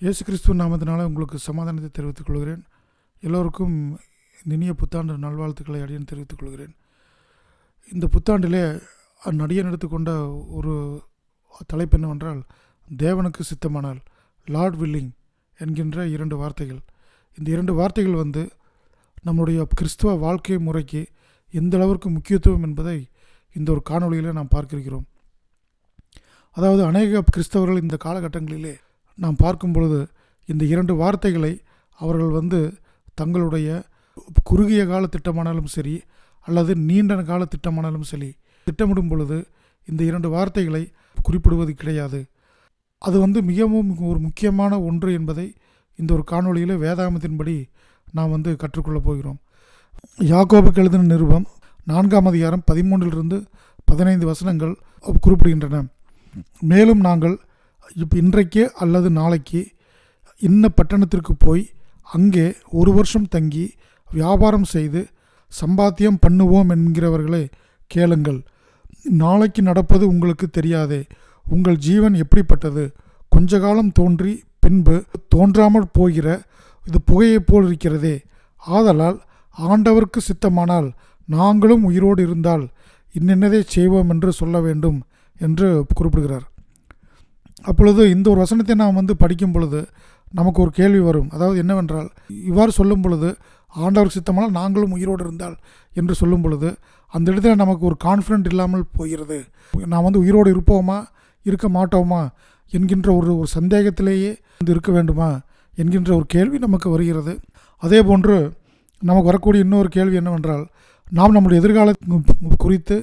இயேசு கிறிஸ்துவ நாமத்தினால உங்களுக்கு சமாதானத்தை தெரிவித்துக் கொள்கிறேன். எல்லோருக்கும் இனிய புத்தாண்டு நல்வாழ்த்துக்களை அடியன் தெரிவித்துக் கொள்கிறேன். இந்த புத்தாண்டிலே அந்நடியன் எடுத்துக்கொண்ட ஒரு தலைப்பு என்னவென்றால் தேவனுக்கு சித்தமானால் லார்ட் வில்லிங் என்கின்ற இரண்டு வார்த்தைகள். இந்த இரண்டு வார்த்தைகள் வந்து நம்முடைய கிறிஸ்துவ வாழ்க்கை முறைக்கு எந்த அளவிற்கு முக்கியத்துவம் என்பதை இந்த ஒரு காணொளியில் நாம் பார்க்கிறோம் அதாவது அநேக கிறிஸ்தவர்கள் இந்த காலகட்டங்களிலே நாம் பார்க்கும் பொழுது இந்த இரண்டு வார்த்தைகளை அவர்கள் வந்து தங்களுடைய குறுகிய கால திட்டமானாலும் சரி அல்லது நீண்ட கால திட்டமானாலும் சரி திட்டமிடும் பொழுது இந்த இரண்டு வார்த்தைகளை குறிப்பிடுவது கிடையாது. அது வந்து மிகவும் ஒரு முக்கியமான ஒன்று என்பதை இந்த ஒரு காணொளியில் வேதாகமத்தின்படி நாம் வந்து கற்றுக்கொள்ளப் போகிறோம். யாக்கோபுக்கு எழுதின நிருபம் நான்காம் அதிகாரம் பதிமூன்றிலிருந்து பதினைந்து வசனங்கள் குறிப்பிடுகின்றன. மேலும் நாங்கள் இப்போ இன்றைக்கே அல்லது நாளைக்கு இன்ன பட்டணத்திற்கு போய் அங்கே ஒரு வருஷம் தங்கி வியாபாரம் செய்து சம்பாத்தியம் பண்ணுவோம் என்கிறவர்களே கேளுங்கள். நாளைக்கு நடப்பது உங்களுக்கு தெரியாதே. உங்கள் ஜீவன் எப்படிப்பட்டது? கொஞ்ச காலம் தோன்றி பின்பு தோன்றாமல் போகிற இது புகையைப் போல் இருக்கிறதே. ஆதலால் ஆண்டவருக்கு சித்தமானால் நாங்களும் உயிரோடு இருந்தால் இன்னென்னதை செய்வோம் என்று சொல்ல வேண்டும் என்று குறிப்பிடுகிறார். அப்பொழுது இந்த ஒரு வசனத்தை நாம் வந்து படிக்கும் பொழுது நமக்கு ஒரு கேள்வி வரும். அதாவது என்னவென்றால் இவ்வாறு சொல்லும் பொழுது ஆண்டவர் சித்தமானால் நாங்களும் உயிரோடு இருந்தால் என்று சொல்லும் பொழுது அந்த இடத்துல நமக்கு ஒரு கான்ஃபிடென்ட் இல்லாமல் போகிறது. நாம் வந்து உயிரோடு இருப்போமா இருக்க மாட்டோமா என்கின்ற ஒரு ஒரு சந்தேகத்திலேயே வந்து இருக்க வேண்டுமா என்கின்ற ஒரு கேள்வி நமக்கு வருகிறது. அதே போன்று நமக்கு வரக்கூடிய இன்னொரு கேள்வி என்னவென்றால் நாம் நம்முடைய எதிர்கால குறித்து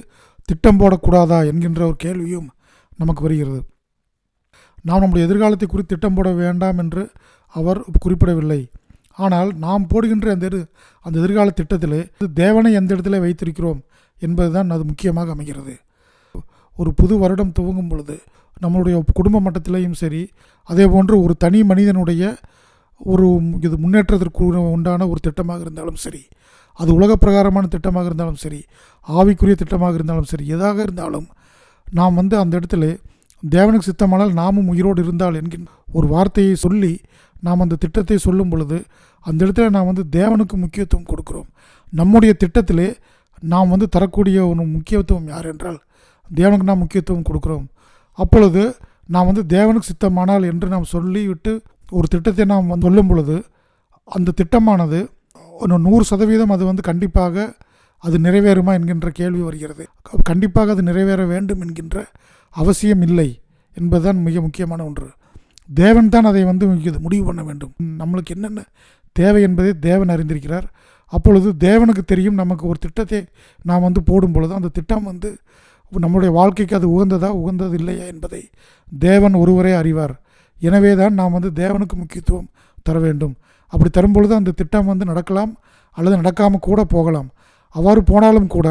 திட்டம் போடக்கூடாதா என்கின்ற ஒரு கேள்வியும் நமக்கு வருகிறது. நாம் நம்முடைய எதிர்காலத்தை குறித்து திட்டம் போட வேண்டாம் என்று அவர் குறிப்பிடவில்லை. ஆனால் நாம் போடுகின்ற அந்த அந்த எதிர்கால திட்டத்தில் தேவனை எந்த இடத்துல வைத்திருக்கிறோம் என்பதுதான் அது முக்கியமாக அமைகிறது. ஒரு புது வருடம் துவங்கும் பொழுது நம்மளுடைய குடும்ப மட்டத்திலையும் சரி அதே போன்று ஒரு தனி மனிதனுடைய ஒரு இது முன்னேற்றத்திற்கு உண்டான ஒரு திட்டமாக இருந்தாலும் சரி அது உலக பிரகாரமான திட்டமாக இருந்தாலும் சரி ஆவிக்குரிய திட்டமாக இருந்தாலும் சரி எதாக இருந்தாலும் நாம் வந்து அந்த இடத்துல தேவனுக்கு சித்தமானால் நாமும் உயிரோடு இருந்தால் என்கின்ற ஒரு வார்த்தையை சொல்லி நாம் அந்த திட்டத்தை சொல்லும் பொழுது அந்த இடத்துல நாம் வந்து தேவனுக்கு முக்கியத்துவம் கொடுக்குறோம். நம்முடைய திட்டத்திலே நாம் வந்து தரக்கூடிய ஒரு முக்கியத்துவம் யார் என்றால் தேவனுக்கு நாம் முக்கியத்துவம் கொடுக்குறோம். அப்பொழுது நாம் வந்து தேவனுக்கு சித்தமானால் என்று நாம் சொல்லிவிட்டு ஒரு திட்டத்தை நாம் வந்து சொல்லும் பொழுது அந்த திட்டமானது ஒரு நூறு சதவீதம் அது வந்து கண்டிப்பாக அது நிறைவேறுமா என்கின்ற கேள்வி வருகிறது. கண்டிப்பாக அது நிறைவேற வேண்டும் என்கின்ற அவசியம் இல்லை என்பதுதான் மிக முக்கியமான ஒன்று. தேவன் தான் அதை வந்து முடிவு பண்ண வேண்டும். நம்மளுக்கு என்னென்ன தேவை என்பதை தேவன் அறிந்திருக்கிறார். அப்பொழுது தேவனுக்கு தெரியும் நமக்கு ஒரு திட்டத்தை நாம் வந்து போடும் பொழுது அந்த திட்டம் வந்து நம்முடைய வாழ்க்கைக்கு அது உகந்ததா உகந்தது இல்லையா என்பதை தேவன் ஒருவரே அறிவார். எனவே தான் நாம் வந்து தேவனுக்கு முக்கியத்துவம் தர வேண்டும். அப்படி தரும்பொழுது அந்த திட்டம் வந்து நடக்கலாம் அல்லது நடக்காமல் கூட போகலாம். அவ்வாறு போனாலும் கூட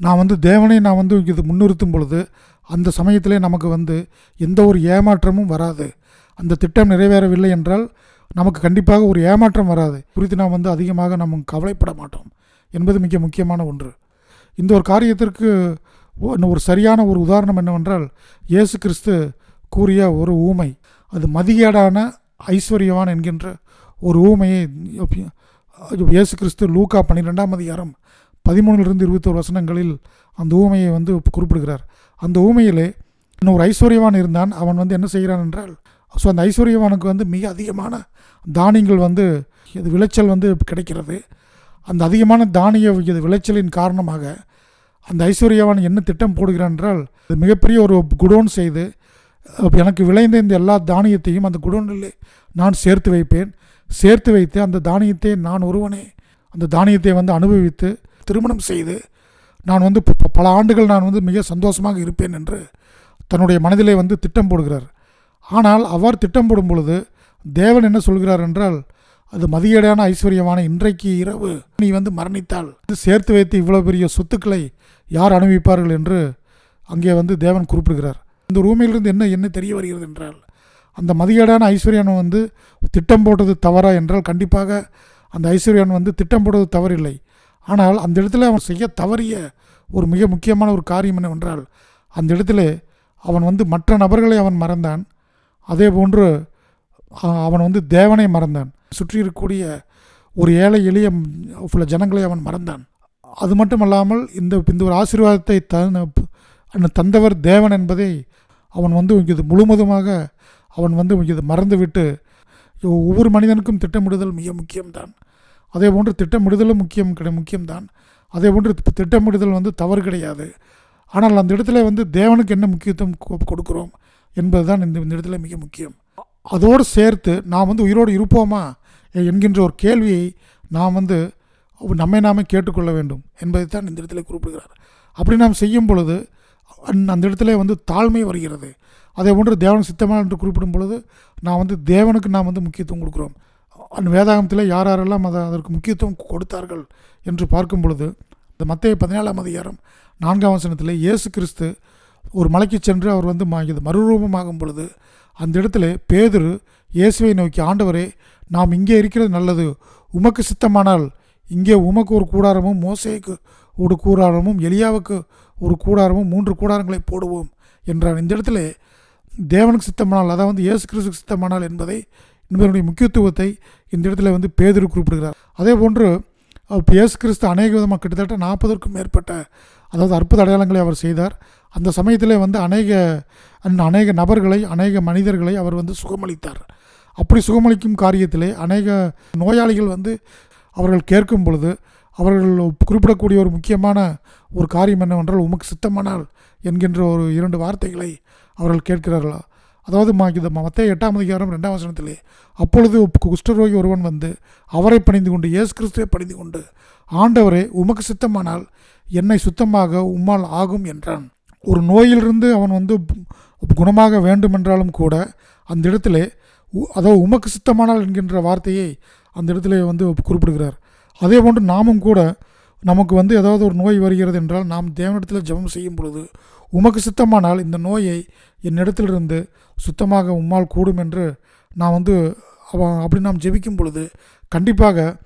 நான் வந்து தேவனை நான் வந்து இது முன்னிறுத்தும் பொழுது அந்த சமயத்திலே நமக்கு வந்து எந்த ஒரு ஏமாற்றமும் வராது. அந்த திட்டம் நிறைவேறவில்லை என்றால் நமக்கு கண்டிப்பாக ஒரு ஏமாற்றம் வராது. குறித்து நாம் வந்து அதிகமாக நம்ம கவலைப்பட மாட்டோம். என்பது மிக முக்கியமான ஒன்று. இந்த ஒரு காரியத்திற்கு ஒரு சரியான ஒரு உதாரணம் என்னவென்றால் இயேசு கிறிஸ்து கூறிய ஒரு ஊமை. அது மதிகேடான ஐஸ்வர்யவான் என்கின்ற ஒரு ஊமையை இயேசு கிறிஸ்து லூக்கா பன்னிரெண்டாம் அதிகாரம் பதிமூணுலேருந்து இருபத்தோரு வசனங்களில் அந்த ஊமையை வந்து குறிப்பிடுகிறார். அந்த ஊமையிலே இன்னும் ஒரு ஐஸ்வர்யவான் இருந்தான். அவன் வந்து என்ன செய்கிறான் என்றால் ஸோ அந்த ஐஸ்வர்யவானுக்கு வந்து மிக அதிகமான தானியங்கள் வந்து இது விளைச்சல் வந்து கிடைக்கிறது. அந்த அதிகமான தானிய இது விளைச்சலின் காரணமாக அந்த ஐஸ்வர்யவான் என்ன திட்டம் போடுகிறான் என்றால் மிகப்பெரிய ஒரு குடோன் செய்து எனக்கு விளைந்த இந்த எல்லா தானியத்தையும் அந்த குடோனில் நான் சேர்த்து வைப்பேன். சேர்த்து வைத்து அந்த தானியத்தை நான் ஒருவனே அந்த தானியத்தை வந்து அனுபவித்து திருமணம் செய்து நான் வந்து பல ஆண்டுகள் நான் வந்து மிக சந்தோஷமாக இருப்பேன் என்று தன்னுடைய மனதிலே வந்து திட்டம் போடுகிறார். ஆனால் அவ்வாறு திட்டம் போடும் பொழுது தேவன் என்ன சொல்கிறார் என்றால் அது மதியீடான ஐஸ்வர்யமான இன்றைக்கு இரவு. நீ வந்து மரணித்தால் சேர்த்து வைத்து இவ்வளோ பெரிய சொத்துக்களை யார் அனுபவிப்பார்கள்? என்று அங்கே வந்து தேவன் குறிப்பிடுகிறார். இந்த ரூமிலிருந்து என்ன என்ன தெரிய வருகிறது என்றால் அந்த மதியீடான ஐஸ்வர்யான் வந்து திட்டம் போட்டது தவறா என்றால் கண்டிப்பாக அந்த ஐஸ்வர்யான் வந்து திட்டம் போடுவது தவறில்லை. ஆனால் அந்த இடத்துல அவன் செய்ய தவறிய ஒரு மிக முக்கியமான ஒரு காரியம் என்னவென்றால் அந்த இடத்துல அவன் வந்து மற்ற நபர்களை அவன் மறந்தான். அதே போன்று அவன் வந்து தேவனை மறந்தான். சுற்றி இருக்கக்கூடிய ஒரு ஏழை எளிய சில ஜனங்களை அவன் மறந்தான். அது மட்டும் அல்லாமல் இந்த இந்த ஒரு ஆசீர்வாதத்தை தன் தந்தவர் தேவன் என்பதை அவன் வந்து இது முழுவதுமாக அவன் வந்து இது மறந்துவிட்டு ஒவ்வொரு மனிதனுக்கும் திட்டமிடுதல் மிக முக்கியம்தான். அதே போன்று திட்டமிடுதலும் முக்கியம் கிடை முக்கியம்தான். அதே போன்று திட்டமிடுதல் வந்து தவறு கிடையாது. ஆனால் அந்த இடத்துல வந்து தேவனுக்கு என்ன முக்கியத்துவம் கொ- கொடுக்கிறோம் என்பதுதான் இந்த இந்த இடத்துல மிக முக்கியம். அதோடு சேர்த்து நாம் வந்து உயிரோடு இருப்போமா என்கின்ற ஒரு கேள்வியை நாம் வந்து நம்மை நாமே கேட்டுக்கொள்ள வேண்டும் என்பதை தான் இந்த இடத்துல குறிப்பிடுகிறார். அப்படி நாம் செய்யும் பொழுது அந்- அந்த இடத்துல வந்து தாழ்மை வருகிறது. அதே போன்று தேவன் சித்தமான என்று குறிப்பிடும் பொழுது நான் வந்து தேவனுக்கு நாம் வந்து முக்கியத்துவம் கொடுக்குறோம். அந்த வேதாகமத்தில் யார் யாரெல்லாம் அதை அதற்கு முக்கியத்துவம் கொடுத்தார்கள் என்று பார்க்கும் பொழுது இந்த மத்திய பதினேழாம் அதிகாரம் நான்காம் வசனத்தில் இயேசு கிறிஸ்து ஒரு மலைக்கு சென்று அவர் வந்து இது மறுரூபமாகும் பொழுது அந்த இடத்துல பேதுரு இயேசுவை நோக்கி ஆண்டவரே நாம் இங்கே இருக்கிறது நல்லது. உமக்கு சித்தமானால் இங்கே உமக்கு ஒரு கூடாரமும் மோசைக்கு ஒரு கூடாரமும் எலியாவுக்கு ஒரு கூடாரமும் மூன்று கூடாரங்களை போடுவோம் என்றார் இந்த இடத்துல தேவனுக்கு சித்தமானால் அதாவது இயேசு கிறிஸ்துக்கு சித்தமானால் என்பதை என்பதனுடைய முக்கியத்துவத்தை இந்த இடத்துல வந்து பேதுரு குறிப்பிடுகிறார். அதே போன்று அப்ப இயேசு கிறிஸ்து அநேக விதமாக கிட்டத்தட்ட நாற்பதற்கும் மேற்பட்ட அதாவது அற்புத அடையாளங்களை அவர் செய்தார். அந்த சமயத்தில் வந்து அநேக அந் அநேக நபர்களை அநேக மனிதர்களை அவர் வந்து சுகமளித்தார். அப்படி சுகமளிக்கும் காரியத்திலே அநேக நோயாளிகள் வந்து அவர்கள் கேட்கும் பொழுது அவர்கள் குறிப்பிடக்கூடிய ஒரு முக்கியமான ஒரு காரியம் என்னவென்றால் உமக்கு சித்தமானால் என்கின்ற ஒரு இரண்டு வார்த்தைகளை அவர்கள் கேட்கிறார்களா? அதாவது மா மத்திய எட்டாம் அதிகாரம் ரெண்டாம் வசனத்திலே அப்பொழுது குஷ்டரோகி ஒருவன் வந்து அவரை பணிந்து கொண்டு இயேசு கிறிஸ்துவை பணிந்து கொண்டு ஆண்டவரே உமக்கு சித்தமானால் என்னை சுத்தமாக உம்மால் ஆகும் என்றான். ஒரு நோயிலிருந்து அவன் வந்து குணமாக வேண்டுமென்றாலும் கூட அந்த இடத்துல உ- அதாவது உமக்கு சுத்தமானால் என்கின்ற வார்த்தையை அந்த இடத்துல வந்து குறிப்பிடுகிறார். அதே போன்று நாமும் கூட நமக்கு வந்து ஏதாவது ஒரு நோய் வருகிறது என்றால் நாம் தேவனிடத்தில் ஜெபம் செய்யும் பொழுது உமக்கு சித்தமானால் இந்த நோயை என்னிடத்திலிருந்து சுத்தமாக உம்மால் கூடும் என்று நான் வந்து அவன் அப்படி நாம் ஜெபிக்கும் பொழுது கண்டிப்பாக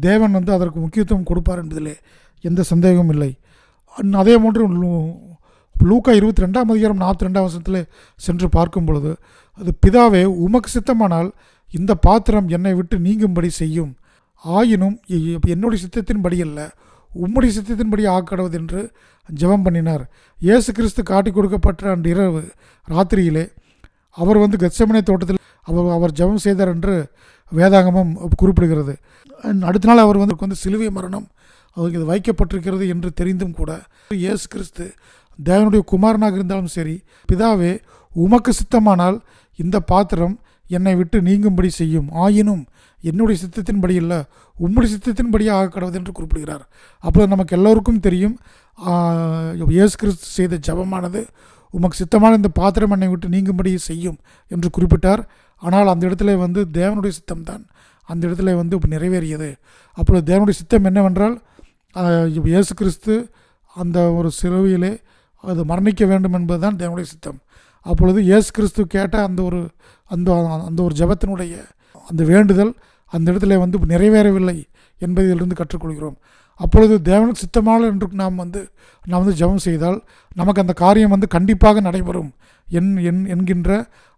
தேவன் வந்து அதற்கு முக்கியத்துவம் கொடுப்பார் என்பதிலே எந்த சந்தேகமும் இல்லை. அதே போன்று லூக்கா இருபத்தி ரெண்டாம் அதிகாரம் நாற்பத்தி ரெண்டாம் வருஷத்தில் சென்று பார்க்கும் பொழுது அது பிதாவே உமக்கு சித்தமானால் இந்த பாத்திரம் என்னை விட்டு நீங்கும்படி செய்யும். ஆயினும் எ- என்னுடைய சித்தத்தின்படி அல்ல. உம்முடைய சித்தத்தின்படி ஆக்கடவது என்று ஜெபம் பண்ணினார். இயேசு கிறிஸ்து காட்டி கொடுக்கப்பட்ட அன்று இரவு ராத்திரியிலே அவர் வந்து கச்சமனை தோட்டத்தில் அவர் அவர் ஜெபம் செய்தார் என்று வேதாகமம் குறிப்பிடுகிறது. அடுத்த நாள் அவர் வந்து வந்து சிலுவை மரணம் அவருக்கு இது வைக்கப்பட்டிருக்கிறது என்று தெரிந்தும் கூட இயேசு கிறிஸ்து தேவனுடைய குமாரனாக இருந்தாலும் சரி பிதாவே உமக்கு சித்தமானால் இந்த பாத்திரம் என்னை விட்டு நீங்கும்படி செய்யும். ஆயினும் என்னுடைய சித்தத்தின்படி இல்லை உம்முடைய சித்தத்தின்படியே ஆக கடவுது என்று குறிப்பிடுகிறார். அப்போது நமக்கு எல்லோருக்கும் தெரியும் இயேசு கிறிஸ்து செய்த ஜெபமானது உமக்கு சித்தமான இந்த பாத்திரம் என்னை விட்டு நீங்கும்படி செய்யும் என்று குறிப்பிட்டார். ஆனால் அந்த இடத்துல வந்து தேவனுடைய சித்தம்தான் அந்த இடத்துல வந்து நிறைவேறியது. அப்பொழுது தேவனுடைய சித்தம் என்னவென்றால் இயேசு கிறிஸ்து அந்த ஒரு சிலுவையிலே அது மரணிக்க வேண்டும் என்பதுதான் தேவனுடைய சித்தம். அப்பொழுது இயேசு கிறிஸ்து கேட்ட அந்த ஒரு அந்த அந்த ஒரு ஜெபத்தினுடைய அந்த வேண்டுதல் அந்த இடத்துல வந்து நிறைவேறவில்லை என்பதிலிருந்து கற்றுக்கொள்கிறோம். அப்பொழுது தேவனுக்கு சித்தமான என்று நாம் வந்து நாம் வந்து ஜெபம் செய்தால் நமக்கு அந்த காரியம் வந்து கண்டிப்பாக நடைபெறும் என் என் என்கின்ற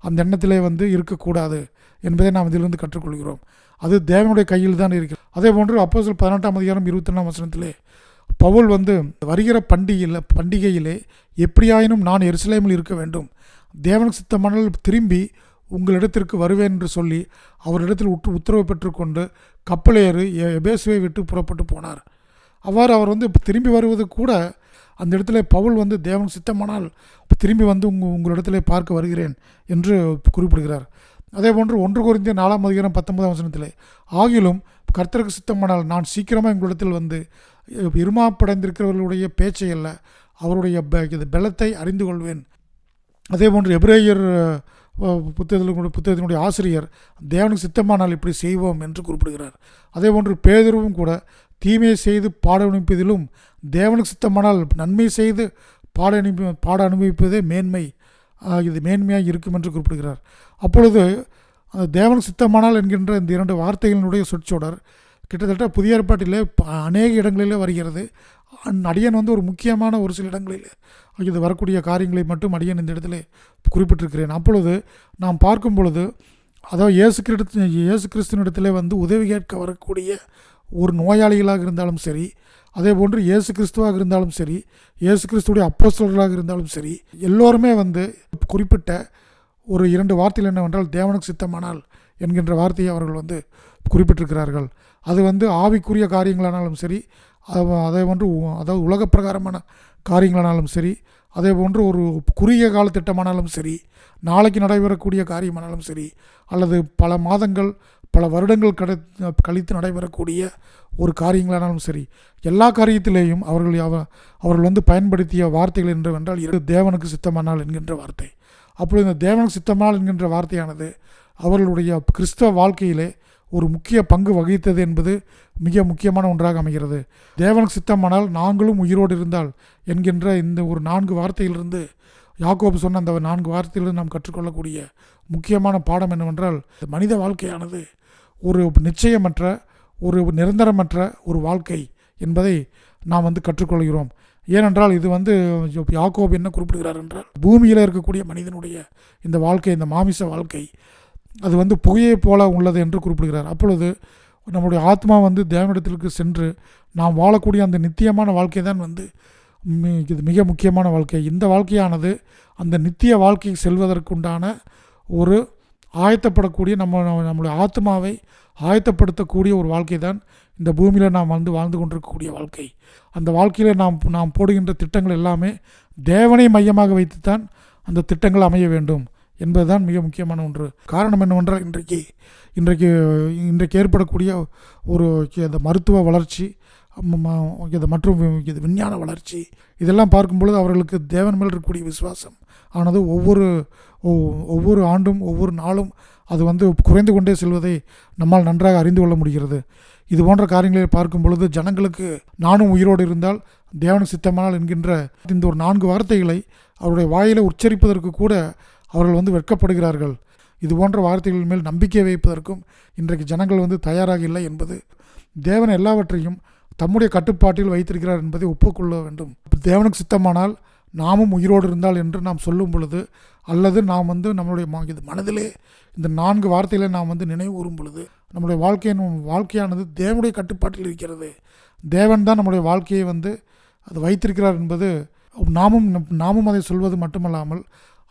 அந்த எண்ணத்திலே வந்து இருக்கக்கூடாது என்பதை நாம் இதிலிருந்து கற்றுக்கொள்கிறோம். அது தேவனுடைய கையில் தான் இருக்கிறது. அதே போன்று அப்போ பதினெட்டாம் அதிகாரம் இருபத்தி ரெண்டாம் வசனத்திலே பவுல் வந்து வருகிற பண்டிகையில் பண்டிகையிலே எப்படியாயினும் நான் எருசலேமில் இருக்க வேண்டும். தேவனுக்கு சித்தமானால் திரும்பி உங்களிடத்திற்கு வருவேன் என்று சொல்லி அவரிடத்தில் உற்று உத்தரவு பெற்றுக்கொண்டு கப்பலேறு எபேசுவை விட்டு புறப்பட்டு போனார். அவ்வாறு அவர் வந்து திரும்பி வருவது கூட அந்த இடத்துல பவுல் வந்து தேவன் சித்தமானால் திரும்பி வந்து உங்க உங்களிடத்திலே பார்க்க வருகிறேன் என்று குறிப்பிடுகிறார். அதே போன்று ஒன்று குறிந்த நாலாம் அதிகாரம் பத்தொன்பதாம் வசனத்திலே ஆகிலும் கர்த்தருக்கு சித்தமானால் நான் சீக்கிரமாக உங்களிடத்தில் வந்து இருமாப்படைந்திருக்கிறவர்களுடைய பேச்சை அல்ல அவருடைய பெ- இது பலத்தை அறிந்து கொள்வேன். அதே போன்று எபிரேயர் அஹ், புத்தகத்தினுடைய புத்தகத்தினுடைய ஆசிரியர் தேவனுக்கு சித்தமானால் இப்படி செய்வோம் என்று குறிப்பிடுகிறார். அதே போன்று பேதுருவும் கூட தீமையை செய்து பாட அனுப்பியதிலும் தேவனுக்கு சித்தமானால் நன்மை செய்து பாட அனுப்பி பாட அனுபவிப்பதே மேன்மை இது மேன்மையாக இருக்கும் என்று குறிப்பிடுகிறார். அப்பொழுது அந்த தேவனுக்கு சித்தமானால் என்கின்ற இந்த இரண்டு வார்த்தைகளினுடைய சொற்சொடர் கிட்டத்தட்ட புதிய ஏற்பாட்டிலே ப- அநேக இடங்களிலே வருகிறது. அடியன் வந்து ஒரு முக்கியமான ஒரு சில இடங்களில் இது வரக்கூடிய காரியங்களை மட்டும் அடியன் இந்த இடத்துல குறிப்பிட்டிருக்கிறேன். அப்பொழுது நாம் பார்க்கும் பொழுது அதாவது இயேசு கிறிஸ்து இயேசு கிறிஸ்துவனிடத்தில் வந்து உதவி கேட்க வரக்கூடிய ஒரு நோயாளிகளாக இருந்தாலும் சரி அதே போன்று இயேசு கிறிஸ்துவாக இருந்தாலும் சரி இயேசு கிறிஸ்துடைய அப்போஸ்தலர்களாக இருந்தாலும் சரி எல்லோருமே வந்து குறிப்பிட்ட ஒரு இரண்டு வார்த்தைகள் என்னவென்றால் தேவனுக்கு சித்தமானால் என்கின்ற வார்த்தையை அவர்கள் வந்து குறிப்பிட்டிருக்கிறார்கள். அது வந்து ஆவிக்குரிய காரியங்களானாலும் சரி அது- அதே போன்று அதாவது உலக பிரகாரமான காரியங்களானாலும் சரி அதே போன்று ஒரு குறுகிய கால திட்டமானாலும் சரி நாளைக்கு நடைபெறக்கூடிய காரியமானாலும் சரி அல்லது பல மாதங்கள் பல வருடங்கள் கடை கழித்து நடைபெறக்கூடிய ஒரு காரியங்களானாலும் சரி எல்லா காரியத்திலேயும் அவர்கள் அவ- அவர்கள் வந்து பயன்படுத்திய வார்த்தைகள் என்னவென்றால் இரு தேவனுக்கு சித்தமானால் என்கின்ற வார்த்தை. அப்பொழுது இந்த தேவனுக்கு சித்தமானால் என்கின்ற வார்த்தையானது அவர்களுடைய கிறிஸ்தவ வாழ்க்கையிலே ஒரு முக்கிய பங்கு வகித்தது என்பது மிக முக்கியமான ஒன்றாக அமைகிறது. தேவனுக்கு சித்தமானால் நாங்களும் உயிரோடு இருந்தால் என்கின்ற இந்த ஒரு நான்கு வார்த்தையிலிருந்து யாக்கோபு சொன்ன அந்த நான்கு வார்த்தையிலிருந்து நாம் கற்றுக்கொள்ளக்கூடிய முக்கியமான பாடம் என்னவென்றால் மனித வாழ்க்கையானது ஒரு நிச்சயமற்ற ஒரு நிரந்தரமற்ற ஒரு வாழ்க்கை என்பதை நாம் வந்து கற்றுக்கொள்கிறோம். ஏனென்றால் இது வந்து யாக்கோப் என்ன குறிப்பிடுகிறார் என்றால் பூமியில் இருக்கக்கூடிய மனிதனுடைய இந்த வாழ்க்கை இந்த மாமிச வாழ்க்கை அது வந்து புகையை போல உள்ளது என்று குறிப்பிடுகிறார். அப்பொழுது நம்முடைய ஆத்மா வந்து தேவனிடத்திற்கு சென்று நாம் வாழக்கூடிய அந்த நித்தியமான வாழ்க்கை தான் வந்து இது மிக முக்கியமான வாழ்க்கை. இந்த வாழ்க்கையானது அந்த நித்திய வாழ்க்கைக்கு செல்வதற்குண்டான ஒரு ஆயத்தப்படக்கூடிய நம்ம நம்ம- நம்முடைய ஆத்மாவை ஆயத்தப்படுத்தக்கூடிய ஒரு வாழ்க்கை தான் இந்த பூமியில் நாம் வந்து வாழ்ந்து கொண்டிருக்கக்கூடிய வாழ்க்கை. அந்த வாழ்க்கையில் நாம் நாம் போடுகின்ற திட்டங்கள் எல்லாமே தேவனை மையமாக வைத்துத்தான் அந்த திட்டங்கள் அமைய வேண்டும். என்பதுதான் மிக முக்கியமான ஒன்று. காரணம் என்னவென்றால் இன்றைக்கு இன்றைக்கு இன்றைக்கு ஏற்படக்கூடிய ஒரு இந்த மருத்துவ வளர்ச்சி இது மற்றும் இது விஞ்ஞான வளர்ச்சி இதெல்லாம் பார்க்கும் பொழுது அவர்களுக்கு தேவன் மேல் இருக்கக்கூடிய விசுவாசம். ஆனது ஒவ்வொரு ஒ- ஒவ்வொரு ஆண்டும் ஒவ்வொரு நாளும் அது வந்து குறைந்து கொண்டே செல்வதை நம்மால் நன்றாக அறிந்து கொள்ள முடிகிறது. இது போன்ற காரியங்களை பார்க்கும் பொழுது ஜனங்களுக்கு நானும் உயிரோடு இருந்தால் தேவன சித்தமானால் என்கின்ற இந்த ஒரு நான்கு வார்த்தைகளை அவருடைய வாயில உச்சரிப்பதற்கு கூட அவர்கள் வந்து வெட்கப்படுகிறார்கள். இது போன்ற வார்த்தைகள் மேல் நம்பிக்கை வைப்பதற்கும் இன்றைக்கு ஜனங்கள் வந்து தயாராக இல்லை என்பது தேவன் எல்லாவற்றையும் தம்முடைய கட்டுப்பாட்டில் வைத்திருக்கிறார் என்பதை ஒப்புக்கொள்ள வேண்டும். தேவனுக்கு சித்தமானால் நாமும் உயிரோடு இருந்தால் என்று நாம் சொல்லும் பொழுது அல்லது நாம் வந்து நம்மளுடைய இது மனதிலே இந்த நான்கு வார்த்தைகளை நாம் வந்து நினைவு கூறும் பொழுது நம்முடைய வாழ்க்கையின் வாழ்க்கையானது தேவனுடைய கட்டுப்பாட்டில் இருக்கிறது. தேவன் தான் நம்முடைய வாழ்க்கையை வந்து அது வைத்திருக்கிறார் என்பது நாமும் நாமும் அதை சொல்வது மட்டுமல்லாமல்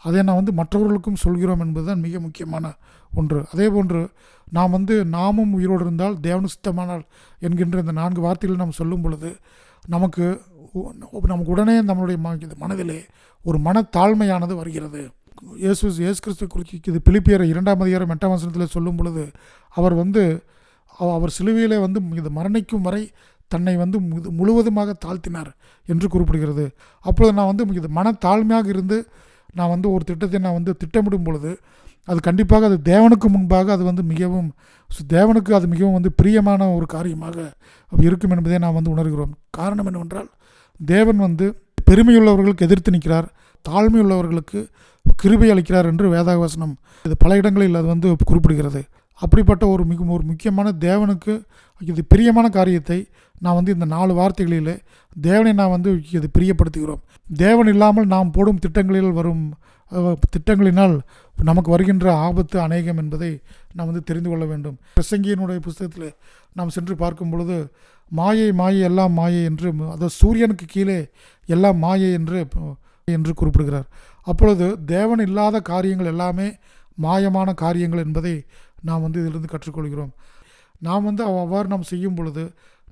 அதை நான் வந்து மற்றவர்களுக்கும் சொல்கிறோம் என்பதுதான் மிக முக்கியமான ஒன்று. அதே போன்று நாம் வந்து நாமும் உயிரோடு இருந்தால் தேவனு சித்தமானால் என்கின்ற இந்த நான்கு வார்த்தைகள் நாம் சொல்லும் பொழுது நமக்கு நமக்கு உடனே நம்மளுடைய மனதிலே ஒரு மனத்தாழ்மையானது வருகிறது. இயேசு இயேசு கிறிஸ்து குறித்து இது பிலிப்பியர் இரண்டாம் அதிகாரம் எட்டாம் வசனத்தில் சொல்லும் பொழுது அவர் வந்து அவ- அவர் சிலுவையிலே வந்து இது மரணிக்கும் வரை தன்னை வந்து முழுவதுமாக தாழ்த்தினார் என்று குறிப்பிடுகிறது. அப்பொழுது நான் வந்து இது மனத்தாழ்மையாக இருந்து நான் வந்து ஒரு திட்டத்தை நான் வந்து திட்டமிடும் பொழுது அது கண்டிப்பாக அது தேவனுக்கு முன்பாக அது வந்து மிகவும் தேவனுக்கு அது மிகவும் வந்து பிரியமான ஒரு காரியமாக இருக்கும் என்பதை நாம் வந்து உணர்கிறோம். காரணம் என்னவென்றால் தேவன் வந்து பெருமையுள்ளவர்களுக்கு எதிர்த்து நிற்கிறார் தாழ்மையுள்ளவர்களுக்கு கிருபை அளிக்கிறார் என்று வேதாகவசனம் இது பல இடங்களில் அது வந்து குறிப்பிடுகிறது. அப்படிப்பட்ட ஒரு மிக ஒரு முக்கியமான தேவனுக்கு இது பிரியமான காரியத்தை நான் வந்து இந்த நாலு வார்த்தைகளிலே தேவனை நான் வந்து இது பிரியப்படுத்துகிறோம். தேவன் இல்லாமல் நாம் போடும் திட்டங்களில் வரும் திட்டங்களினால் நமக்கு வருகின்ற ஆபத்து அநேகம் என்பதை நாம் வந்து தெரிந்து கொள்ள வேண்டும். பிரசங்கியனுடைய புஸ்தகத்தில் நாம் சென்று பார்க்கும் பொழுது மாயை மாயை எல்லாம் மாயை என்று அதாவது சூரியனுக்கு கீழே எல்லாம் மாயை என்று என்று குறிப்பிடுகிறார். அப்பொழுது தேவன் இல்லாத காரியங்கள் எல்லாமே மாயமான காரியங்கள் என்பதை நாம் வந்து இதிலிருந்து கற்றுக்கொள்கிறோம். நாம் வந்து அவ்வாறு நாம் செய்யும் பொழுது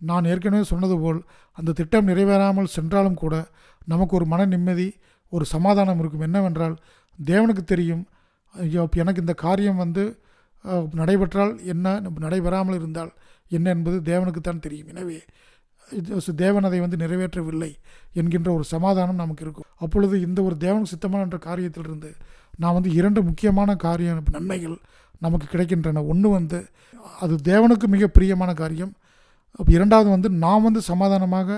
நான் ஏற்கனவே சொன்னது போல் அந்த திட்டம் நிறைவேறாமல் சென்றாலும் கூட நமக்கு ஒரு மன நிம்மதி ஒரு சமாதானம் இருக்கும். என்னவென்றால் தேவனுக்கு தெரியும் ஐயோ, எனக்கு இந்த காரியம் வந்து நடைபெற்றால் என்ன நடைபெறாமல் இருந்தால் என்ன என்பது தேவனுக்குத்தான் தெரியும். எனவே தேவன் அதை வந்து நிறைவேற்றவில்லை என்கின்ற ஒரு சமாதானம் நமக்கு இருக்கும். அப்பொழுது இந்த ஒரு தேவனுக்கு சித்தமான என்ற காரியத்திலிருந்து நான் வந்து இரண்டு முக்கியமான காரிய நன்மைகள் நமக்கு கிடைக்கின்றன. ஒன்று வந்து அது தேவனுக்கு மிக பிரியமான காரியம். இரண்டாவது வந்து நாம் வந்து சமாதானமாக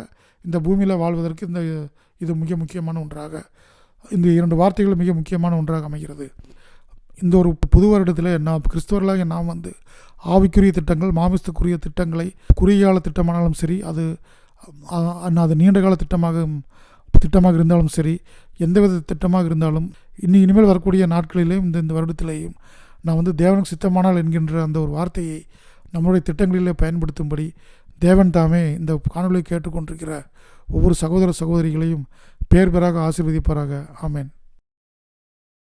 இந்த பூமியில் வாழ்வதற்கு இந்த இது மிக முக்கியமான ஒன்றாக இந்த இரண்டு வார்த்தைகள் மிக முக்கியமான ஒன்றாக அமைகிறது. இந்த ஒரு புது வருடத்தில் நாம் கிறிஸ்தவர்களாக நாம் வந்து ஆவிக்குரிய திட்டங்கள் மாமிசத்துக்குரிய திட்டங்களை குறுகிய கால திட்டமானாலும் சரி அது அது நீண்ட கால திட்டமாக திட்டமாக இருந்தாலும் சரி எந்தவித திட்டமாக இருந்தாலும் இனி இனிமேல் வரக்கூடிய நாட்களிலேயும் இந்த இந்த வருடத்திலேயும் நான் வந்து தேவனுக்கு சித்தமானால் என்கின்ற அந்த ஒரு வார்த்தையை நம்முடைய திட்டங்களிலே பயன்படுத்தும்படி தேவன் தாமே இந்த காணொலியை கேட்டுக்கொண்டிருக்கிற ஒவ்வொரு சகோதர சகோதரிகளையும் பேர் பெறாக ஆசீர்வதிப்பாராக. ஆமேன்.